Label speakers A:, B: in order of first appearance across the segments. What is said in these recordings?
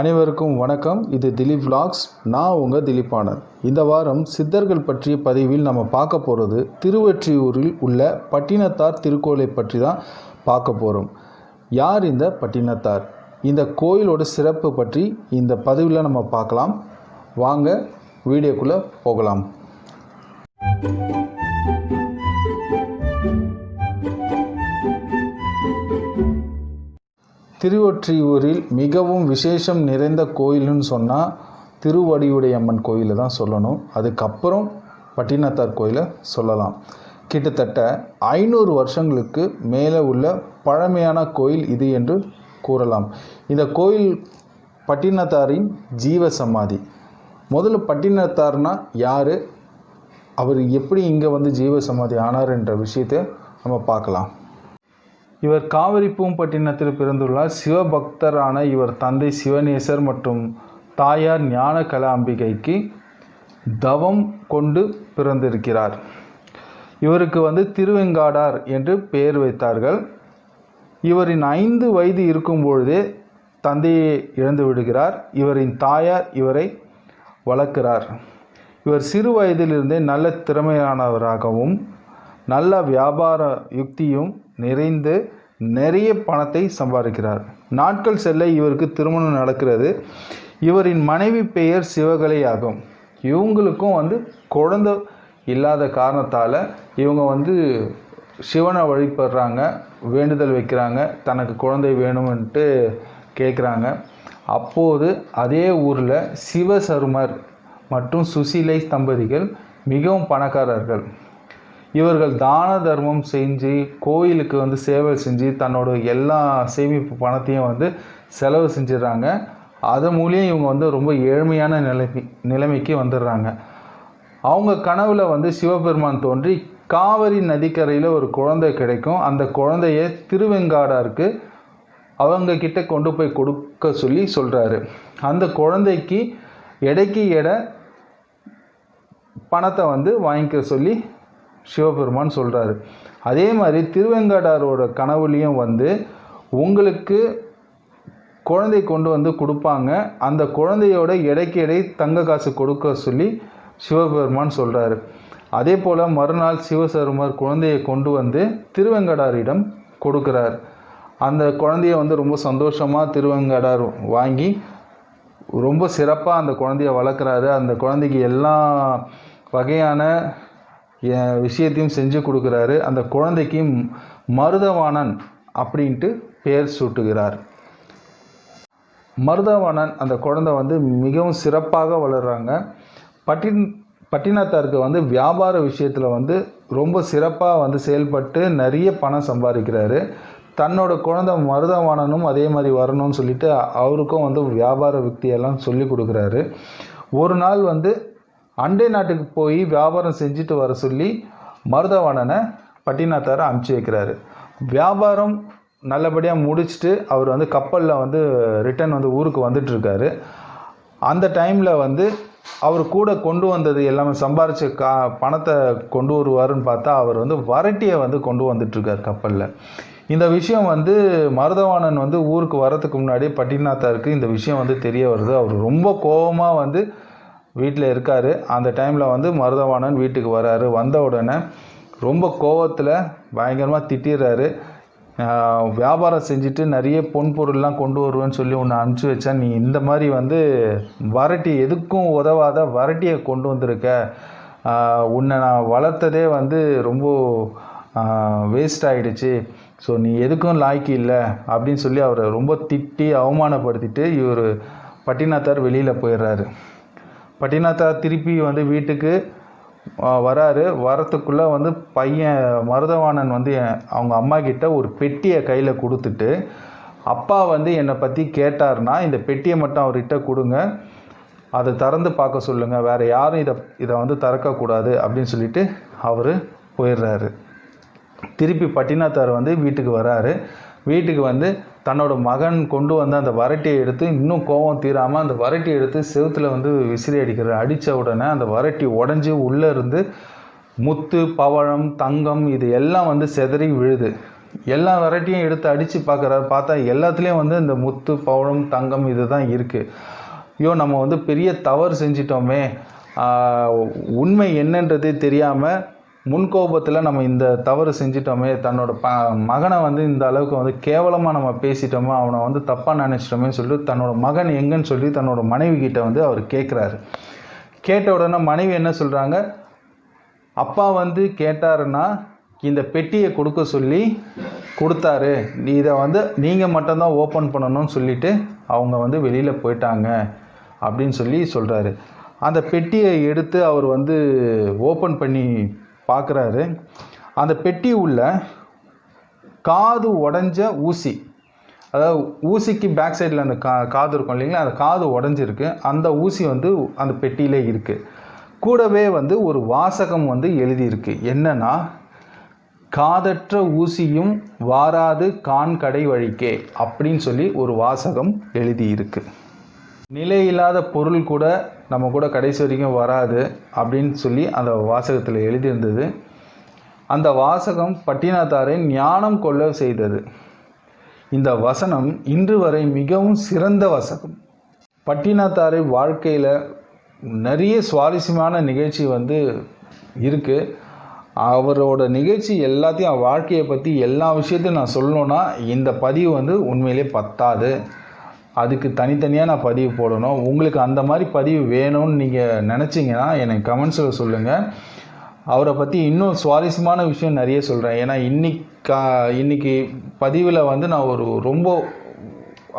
A: அனைவருக்கும் வணக்கம். இது திலீப் vlogs. நான் உங்கள் திலீப் ஆனந்த் இந்த வாரம் சித்தர்கள் பற்றிய பதிவில் நம்ம பார்க்க போகிறது திருவெற்றியூரில் உள்ள பட்டினத்தார் திருக்கோயிலை பற்றி தான் பார்க்க போகிறோம் யார் இந்த பட்டினத்தார்? இந்த கோயிலோட சிறப்பு பற்றி இந்த பதிவில் நம்ம பார்க்கலாம். வாங்க வீடியோக்குள்ளே போகலாம். திருவொற்றியூரில் மிகவும் விசேஷம் நிறைந்த கோயில்னு சொன்னால் திருவடியுடையம்மன் கோயிலை தான் சொல்லணும். அதுக்கப்புறம் பட்டினத்தார் கோயிலை சொல்லலாம். கிட்டத்தட்ட ஐநூறு வருஷங்களுக்கு மேலே உள்ள பழமையான கோயில் இது என்று கூறலாம். இந்த கோயில் பட்டினத்தாரின் ஜீவ சமாதி. முதல்ல பட்டினத்தார்னா யார்? அவர் எப்படி இங்கே வந்து ஜீவ சமாதி ஆனார் என்ற விஷயத்தை நம்ம பார்க்கலாம். இவர் காவிரி பூம்பட்டினத்தில் பிறந்துள்ளார். சிவபக்தரான இவர் தந்தை சிவநேசர் மற்றும் தாயார் ஞான கலாம்பிகைக்கு தவம் கொண்டு பிறந்திருக்கிறார். இவருக்கு வந்து திருவெங்காடார் என்று பெயர் வைத்தார்கள். இவரின் ஐந்து வயது இருக்கும் பொழுதே தந்தையை இழந்து விடுகிறார். இவரின் தாயார் இவரை வளர்க்கிறார். இவர் சிறு வயதிலிருந்தே நல்ல திறமையானவராகவும் நல்ல வியாபார யுக்தியும் நிறைந்து நிறைய பணத்தை சம்பாதிக்கிறார். நாட்கள் செல்ல இவருக்கு திருமணம் நடக்கிறது. இவரின் மனைவி பெயர் சிவகலை ஆகும் இவங்களுக்கும் வந்து குழந்தை இல்லாத காரணத்தால் இவங்க வந்து சிவனை வழிபடுறாங்க வேண்டுதல் வைக்கிறாங்க தனக்கு குழந்தை வேணும்ன்ட்டு கேட்குறாங்க அப்போது அதே ஊரில் சிவசருமர் மற்றும் சுசீலை தம்பதிகள் மிகவும் பணக்காரர்கள். இவர்கள் தான தர்மம் செஞ்சு கோயிலுக்கு வந்து சேவை செஞ்சு தன்னோட எல்லா சேமிப்பு பணத்தையும் வந்து செலவு செஞ்சிடறாங்க. அது மூலியம் இவங்க வந்து ரொம்ப ஏழ்மையான நிலைமை நிலைமைக்கு வந்துடுறாங்க. அவங்க கனவில் வந்து சிவபெருமான் தோன்றி காவிரி நதிக்கரையில் ஒரு குழந்தை கிடைக்கும். அந்த குழந்தைய திருவெங்காடாருக்கு அவங்க கிட்ட கொண்டு போய் கொடுக்க சொல்லி சொல்கிறாரு அந்த குழந்தைக்கு எடைக்கு எடை பணத்தை வந்து வாங்கிக்க சொல்லி சிவபெருமான் சொல்கிறாரு அதே மாதிரி திருவெங்காடாரோட கனவுலையும் வந்து உங்களுக்கு குழந்தை கொண்டு வந்து கொடுப்பாங்க. அந்த குழந்தையோட இடைக்கு இடை தங்க காசு கொடுக்க சொல்லி சிவபெருமான் சொல்கிறாரு அதே போல் மறுநாள் சிவசருமர் குழந்தையை கொண்டு வந்து திருவெங்கடாரிடம் கொடுக்குறார். அந்த குழந்தைய வந்து ரொம்ப சந்தோஷமாக திருவெங்கடார் வாங்கி ரொம்ப சிறப்பாக அந்த குழந்தைய வளர்க்குறாரு. அந்த குழந்தைக்கு எல்லா வகையான விஷயத்தையும் செஞ்சு கொடுக்குறாரு. அந்த குழந்தைக்கு மருதவாணன் அப்படின்ட்டு பெயர் சூட்டுகிறார். மருதவாணன் அந்த குழந்தை வந்து மிகவும் சிறப்பாக வளர்கிறாங்க பட்டின் பட்டினத்தாருக்கு வந்து வியாபார விஷயத்தில் வந்து ரொம்ப சிறப்பாக வந்து செயல்பட்டு நிறைய பணம் சம்பாதிக்கிறாரு. தன்னோட குழந்தை மருதவாணனும் அதே மாதிரி வரணும்னு சொல்லிட்டு அவருக்கும் வந்து வியாபார விக்தியெல்லாம் சொல்லி கொடுக்குறாரு. ஒரு நாள் வந்து அண்டை நாட்டுக்கு போய் வியாபாரம் செஞ்சுட்டு வர சொல்லி மருதவாணனை பட்டினத்தாரை அமுச்சு வைக்கிறாரு. வியாபாரம் நல்லபடியாக முடிச்சுட்டு அவர் வந்து கப்பலில் வந்து ரிட்டர்ன் வந்து ஊருக்கு வந்துட்டுருக்காரு. அந்த டைமில் வந்து அவர் கூட கொண்டு வந்தது எல்லாமே சம்பாரித்த கா பணத்தை கொண்டு வருவாருன்னு பார்த்தா அவர் வந்து வரட்டியை வந்து கொண்டு வந்துட்டுருக்கார் கப்பலில். இந்த விஷயம் வந்து மருதவாணன் வந்து ஊருக்கு வரதுக்கு முன்னாடி பட்டினாத்தாருக்கு இந்த விஷயம் வந்து தெரிய வருது. அவர் ரொம்ப கோபமாக வந்து வீட்டில் இருக்கார். அந்த டைமில் வந்து மருதவாணன் வீட்டுக்கு வராரு. வந்த உடனே ரொம்ப கோவத்தில் பயங்கரமாக திட்டிடுறாரு. வியாபாரம் செஞ்சுட்டு நிறைய பொன் பொருள்லாம் கொண்டு வருவேன்னு சொல்லி உன்னை அனுப்பிச்சி வச்சா நீ இந்த மாதிரி வந்து வரட்டி எதுக்கும் உதவாத வரட்டியை கொண்டு வந்திருக்க. உன்னை நான் வளர்த்ததே வந்து ரொம்ப வேஸ்ட் ஆகிடுச்சு ஸோ நீ எதுக்கும் லாய்க்கு இல்லை அப்படின்னு சொல்லி அவரை ரொம்ப திட்டி அவமானப்படுத்திட்டு இவர் பட்டினத்தார் வெளியில் போயிடுறாரு. பட்டினத்தார் திருப்பி வந்து வீட்டுக்கு வராரு. வரத்துக்குள்ளே வந்து பையன் மருதவாணன் வந்து என்- அவங்க அம்மா கிட்ட ஒரு பெட்டியை கையில் கொடுத்துட்டு அப்பா வந்து என்னை பற்றி கேட்டார்னா இந்த பெட்டியை மட்டும் அவர்கிட்ட கொடுங்க. அதை திறந்து பார்க்க சொல்லுங்கள் வேறு யாரும் இதை இதை வந்து திறக்கக்கூடாது அப்படின்னு சொல்லிட்டு அவர் போயிடுறாரு. திருப்பி பட்டினத்தார் வந்து வீட்டுக்கு வராரு. வீட்டுக்கு வந்து தன்னோட மகன் கொண்டு வந்த அந்த வரட்டியை எடுத்து இன்னும் கோவம் தீராமல் அந்த வரட்டியை எடுத்து செவுத்துல வந்து விசிறி அடிக்கிறார் அடித்த உடனே அந்த வரட்டி உடஞ்சி உள்ளே இருந்து முத்து பவழம் தங்கம் இது எல்லாம் வந்து செதறி விழுது. எல்லா வெரைட்டியும் எடுத்து அடித்து பார்க்குறாரு பார்த்தா எல்லாத்துலேயும் வந்து இந்த முத்து பவழம் தங்கம் இதுதான் இருக்குது ஐயோ நம்ம வந்து பெரிய தவறு செஞ்சிட்டோமே. உண்மை என்னன்றதே தெரியாமல் முன்கோபத்தில் நம்ம இந்த தவறு செஞ்சிட்டோமே தன்னோட ப மகனை வந்து இந்த அளவுக்கு வந்து கேவலமாக நம்ம பேசிட்டோமோ அவனை வந்து தப்பாக நினச்சிட்டோமே சொல்லிட்டு தன்னோட மகன் எங்கன்னு சொல்லி தன்னோட மனைவி கிட்ட வந்து அவர் கேட்குறாரு கேட்ட உடனே மனைவி என்ன சொல்கிறாங்க அப்பா வந்து கேட்டாருன்னா இந்த பெட்டியை கொடுக்க சொல்லி கொடுத்தாரு. நீ இதை வந்து நீங்கள் மட்டும்தான் ஓப்பன் பண்ணணும்னு சொல்லிட்டு அவங்க வந்து வெளியில் போயிட்டாங்க அப்படின்னு சொல்லி சொல்கிறாரு அந்த பெட்டியை எடுத்து அவர் வந்து ஓப்பன் பண்ணி பார்க்குறாரு. அந்த பெட்டி உள்ள காது உடஞ்ச ஊசி அதாவது ஊசிக்கு பேக் சைடில் அந்த கா காது இருக்கும் இல்லைங்களா? அந்த காது உடஞ்சிருக்கு. அந்த ஊசி வந்து அந்த பெட்டியிலே இருக்குது கூடவே வந்து ஒரு வாசகம் வந்து எழுதியிருக்கு. என்னன்னா காதற்ற ஊசியும் வாராது கான் கடை வழிக்கே அப்படின்னு சொல்லி ஒரு வாசகம் எழுதியிருக்கு. நிலையில்லாத பொருள் கூட நம்ம கூட கடைசி வரைக்கும் வராது அப்படின்னு சொல்லி அந்த வாசகத்தில் எழுதியிருந்தது. அந்த வாசகம் பட்டினத்தாரை ஞானம் கொள்ள செய்தது. இந்த வசனம் இன்று வரை மிகவும் சிறந்த வசனம் பட்டினத்தாரை வாழ்க்கையில் நிறைய சுவாரஸ்யமான நிகழ்ச்சி வந்து இருக்குது அவரோட நிகழ்ச்சி எல்லாத்தையும் வாழ்க்கையை பற்றி எல்லா விஷயத்தையும் நான் சொல்லணுன்னா இந்த பதிவு வந்து உண்மையிலே பத்தாது. அதுக்கு தனித்தனியாக நான் பதிவு போடணும். உங்களுக்கு அந்த மாதிரி பதிவு வேணும்னு நீங்கள் நினச்சிங்கன்னா எனக்கு கமெண்ட்ஸில் சொல்லுங்கள் அவரை பற்றி இன்னும் சுவாரஸ்யமான விஷயம் நிறைய சொல்கிறேன் ஏன்னா இன்னைக்கா இன்றைக்கி பதிவில் வந்து நான் ஒரு ரொம்ப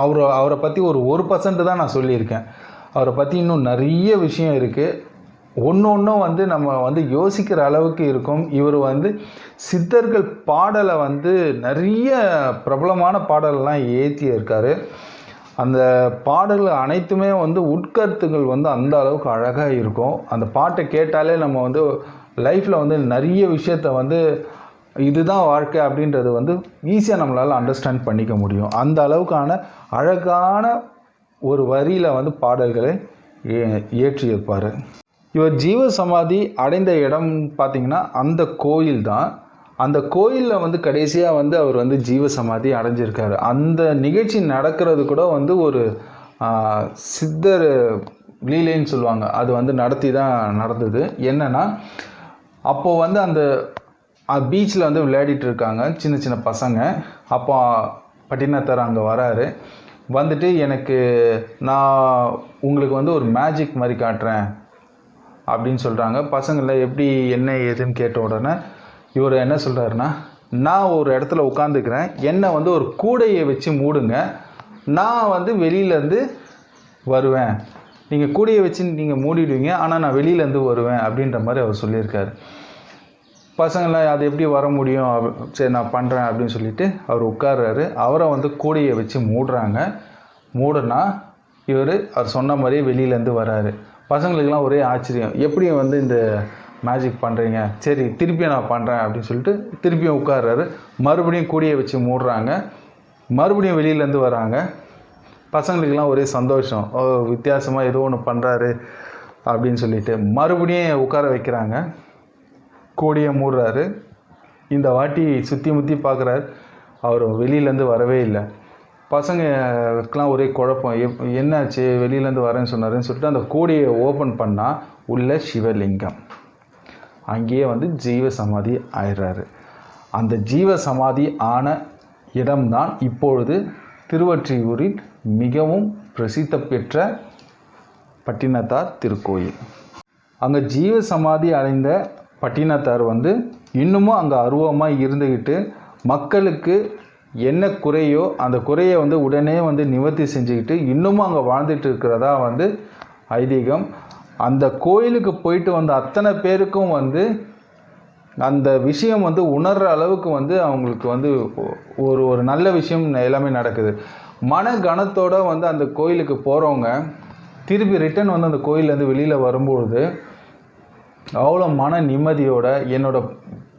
A: அவர் அவரை பற்றி ஒரு ஒரு பர்சன்ட் தான் நான் சொல்லியிருக்கேன். அவரை பற்றி இன்னும் நிறைய விஷயம் இருக்குது ஒன்று ஒன்றும் வந்து நம்ம வந்து யோசிக்கிற அளவுக்கு இருக்கும். இவர் வந்து சித்தர்கள் பாடலை வந்து நிறைய பிரபலமான பாடலெல்லாம் ஏற்றி இருக்கார் அந்த பாடல்கள் அனைத்துமே வந்து உட்கருத்துகள் வந்து அந்த அளவுக்கு அழகாக இருக்கும். அந்த பாட்டை கேட்டாலே நம்ம வந்து லைஃப்பில் வந்து நிறைய விஷயத்த வந்து இதுதான் வாழ்க்கை அப்படின்றது வந்து ஈஸியாக நம்மளால் அண்டர்ஸ்டாண்ட் பண்ணிக்க முடியும். அந்த அளவுக்கான அழகான ஒரு வரியில் வந்து பாடல்களை ஏற்றியிருப்பார் இயற்றியிருப்பார். இவர் ஜீவ சமாதி அடைந்த இடம் பார்த்திங்கன்னா அந்த கோயில் தான் அந்த கோயிலில் வந்து கடைசியாக வந்து அவர் வந்து ஜீவ சமாதி அடைஞ்சிருக்காரு. அந்த நிகழ்ச்சி நடக்கிறது கூட வந்து ஒரு சித்தர் லீலைன்னு சொல்லுவாங்க. அது வந்து நடத்தி தான் நடந்தது. என்னென்னா அப்போது வந்து அந்த பீச்சில் வந்து விளையாடிட்டு இருக்காங்க. சின்ன சின்ன பசங்க. அப்போ பட்டினத்தார் அங்கே வராரு. வந்துட்டு எனக்கு நான் உங்களுக்கு வந்து ஒரு மேஜிக் மாதிரி காட்டுறேன். அப்படின்னு சொல்கிறாங்க பசங்களை எப்படி என்ன ஏதுன்னு கேட்ட உடனே இவர் என்ன சொல்கிறாருன்னா நான் ஒரு இடத்துல உட்காந்துக்கிறேன் என்னை வந்து ஒரு கூடையை வச்சு மூடுங்க. நான் வந்து வெளியிலேருந்து வருவேன். நீங்கள் கூடையை வச்சு நீங்கள் மூடிடுவீங்க. ஆனால் நான் வெளியிலேருந்து வருவேன். அப்படின்ற மாதிரி அவர் சொல்லியிருக்காரு. பசங்களை அது எப்படி வர முடியும்? சரி நான் பண்ணுறேன் அப்படின்னு சொல்லிட்டு அவர் உட்கார்றாரு. அவரை வந்து கூடையை வச்சு மூடுறாங்க. மூடுனா இவர் அவர் சொன்ன மாதிரியே வெளியிலேருந்து வராரு. பசங்களுக்கெல்லாம் ஒரே ஆச்சரியம். எப்படி வந்து இந்த மேஜிக் பண்ணுறீங்க சரி திருப்பியும் நான் பண்ணுறேன் அப்படின்னு சொல்லிட்டு திருப்பியும் உட்கார்றாரு. மறுபடியும் கூடிய வச்சு மூடுறாங்க. மறுபடியும் வெளியிலேருந்து வராங்க. பசங்களுக்கெல்லாம் ஒரே சந்தோஷம். ஓ வித்தியாசமாக ஏதோ ஒன்று பண்ணுறாரு அப்படின்னு சொல்லிட்டு மறுபடியும் உட்கார வைக்கிறாங்க. கோடியை மூடுறாரு. இந்த வாட்டி சுற்றி முற்றி பார்க்குறாரு. அவர் வெளியிலேருந்து வரவே இல்லை. பசங்களுக்கெலாம் ஒரே குழப்பம். எப் என்னாச்சு? வெளியிலேருந்து வரேன்னு சொன்னாருன்னு சொல்லிட்டு அந்த கோடியை ஓப்பன் பண்ணால் உள்ள சிவலிங்கம். அங்கேயே வந்து ஜீவ சமாதி ஆயிடுறாரு. அந்த ஜீவ சமாதி ஆன இடம்தான் இப்பொழுது திருவற்றியூரில் மிகவும் பிரசித்த பெற்ற பட்டினத்தார் திருக்கோயில். அங்கே ஜீவ சமாதி அடைந்த பட்டினத்தார் வந்து இன்னமும் அங்கே அருவமாக இருந்துக்கிட்டு மக்களுக்கு என்ன குறையோ அந்த குறையை வந்து உடனே வந்து நிவர்த்தி செஞ்சுக்கிட்டு இன்னமும் அங்கே வாழ்ந்துட்டு இருக்கிறதா வந்து ஐதீகம் அந்த கோயிலுக்கு போயிட்டு வந்த அத்தனை பேருக்கும் வந்து அந்த விஷயம் வந்து உணர்கிற அளவுக்கு வந்து அவங்களுக்கு வந்து ஒரு ஒரு நல்ல விஷயம் எல்லாமே நடக்குது. மன கனத்தோடு வந்து அந்த கோயிலுக்கு போகிறவங்க திருப்பி ரிட்டர்ன் வந்து அந்த கோயிலேருந்து வெளியில் வரும்பொழுது அவ்வளோ மன நிம்மதியோட என்னோட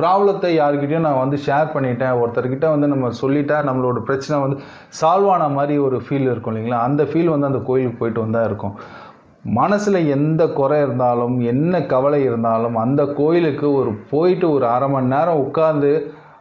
A: ப்ராப்ளத்தை யாருக்கிட்டையும் நான் வந்து ஷேர் பண்ணிட்டேன். ஒருத்தர்கிட்ட வந்து நம்ம சொல்லிட்டா நம்மளோட பிரச்சனை வந்து சால்வ் ஆன மாதிரி ஒரு ஃபீல் இருக்கும் இல்லைங்களா? அந்த ஃபீல் வந்து அந்த கோயிலுக்கு போயிட்டு வந்தால் இருக்கும். மனசில் எந்த குறை இருந்தாலும் என்ன கவலை இருந்தாலும் அந்த கோயிலுக்கு ஒரு போயிட்டு ஒரு அரை மணி நேரம் உட்காந்து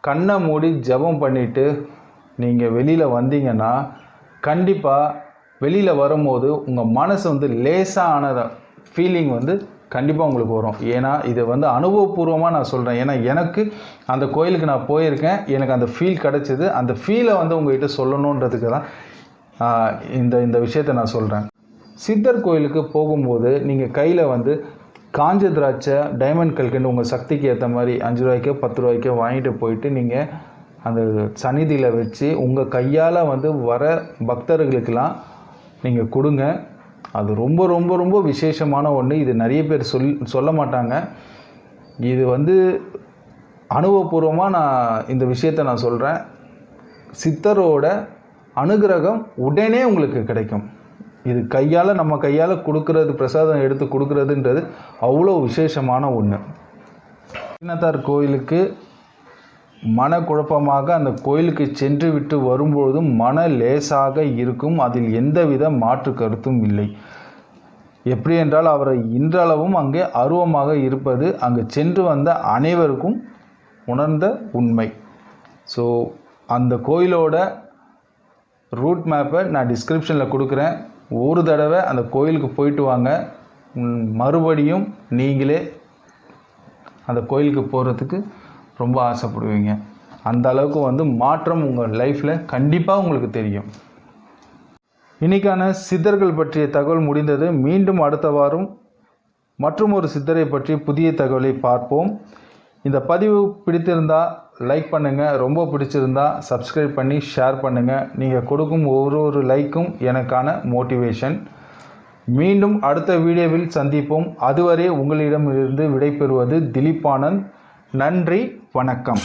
A: கண்ணை மூடி ஜெபம் பண்ணிவிட்டு நீங்கள் வெளியில் வந்தீங்கன்னா கண்டிப்பாக வெளியில் வரும்போது உங்கள் மனசு வந்து லேசான ஃபீலிங் வந்து கண்டிப்பாக உங்களுக்கு வரும். ஏன்னா இதை வந்து அனுபவபூர்வமாக நான் சொல்கிறேன் ஏன்னா எனக்கு அந்த கோயிலுக்கு நான் போயிருக்கேன். எனக்கு அந்த ஃபீல் கிடச்சிது. அந்த ஃபீலை வந்து உங்கள்கிட்ட சொல்லணுன்றதுக்கு தான் இந்த இந்த விஷயத்தை நான் சொல்கிறேன் சித்தர் கோயிலுக்கு போகும்போது நீங்கள் கையில் வந்து காஞ்ச திராட்சை டைமண்ட் கல்கண்டு உங்கள் சக்திக்கு ஏற்ற மாதிரி அஞ்சு ரூபாய்க்கோ பத்து ரூபாய்க்கோ வாங்கிட்டு போயிட்டு நீங்கள் அந்த சந்நிதியில் வச்சு உங்கள் கையால் வந்து வர பக்தர்களுக்கெல்லாம் நீங்கள் கொடுங்க. அது ரொம்ப ரொம்ப ரொம்ப விசேஷமான ஒன்று இது நிறைய பேர் சொல் சொல்ல மாட்டாங்க. இது வந்து அனுபவபூர்வமாக நான் இந்த விஷயத்தை நான் சொல்கிறேன் சித்தரோட அனுகிரகம் உடனே உங்களுக்கு கிடைக்கும். இது கையால் நம்ம கையால் கொடுக்கறது பிரசாதம் எடுத்து கொடுக்கறதுன்றது அவ்வளோ விசேஷமான ஒன்று சின்னத்தார் கோயிலுக்கு மனக்குழப்பமாக அந்த கோயிலுக்கு சென்று விட்டு வரும்பொழுதும் மன லேசாக இருக்கும். அதில் எந்தவித மாற்று கருத்தும் இல்லை. எப்படி என்றால் அவரை இன்றளவும் அங்கே அருவமாக இருப்பது அங்கு சென்று வந்த அனைவருக்கும் உணர்ந்த உண்மை. ஸோ அந்த கோயிலோட ரூட் மேப்பை நான் டிஸ்கிரிப்ஷனில் கொடுக்குறேன். ஒரு தடவை அந்த கோயிலுக்கு போயிட்டு வாங்க. மறுபடியும் நீங்களே அந்த கோயிலுக்கு போகிறதுக்கு ரொம்ப ஆசைப்படுவீங்க. அந்த அளவுக்கு வந்து மாற்றம் உங்கள் லைஃப்பில் கண்டிப்பாக உங்களுக்கு தெரியும். இன்றைக்கான சித்தர்கள் பற்றிய தகவல் முடிந்தது. மீண்டும் அடுத்த வாரம் மற்றும் ஒரு சித்தரை பற்றி புதிய தகவலை பார்ப்போம். இந்த பதிவு பிடித்திருந்தால் லைக் பண்ணுங்கள் ரொம்ப பிடிச்சிருந்தா சப்ஸ்கிரைப் பண்ணி ஷேர் பண்ணுங்கள் நீங்கள் கொடுக்கும் ஒரு ஒரு லைக்கும் எனக்கான மோட்டிவேஷன் மீண்டும் அடுத்த வீடியோவில் சந்திப்போம். அதுவரை உங்களிடமிருந்து விடைபெறுவது திலீப் ஆனந்த். நன்றி வணக்கம்.